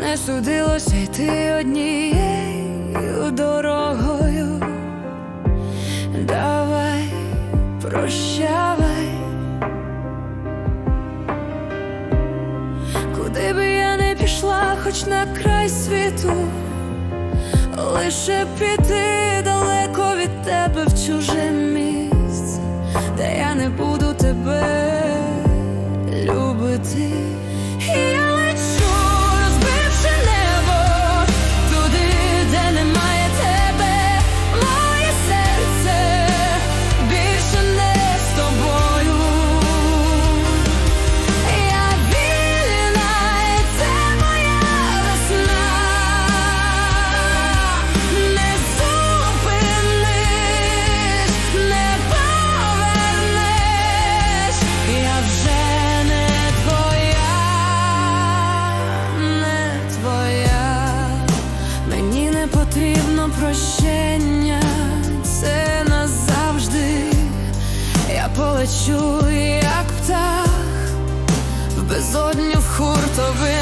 не судилося йти однією дорогою. Давай, прощавай. Куди би я не пішла, хоч на край світу, лише піти далеко від тебе в чуже місце, де я не буду тебе любити. Я полечу, як птах в безодню в хуртовину.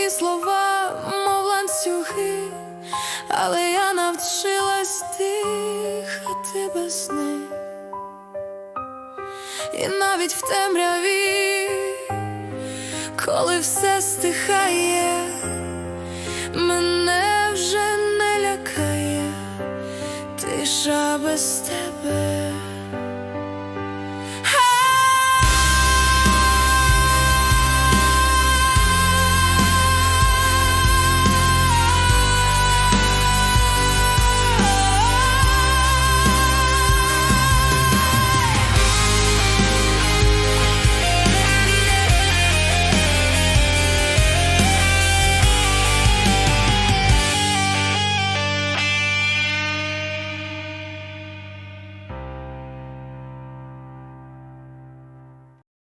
Твої слова, мов ланцюги, але я навчилась дихати без них. І навіть в темряві, коли все стихає, мене вже не лякає, тиша без тебе.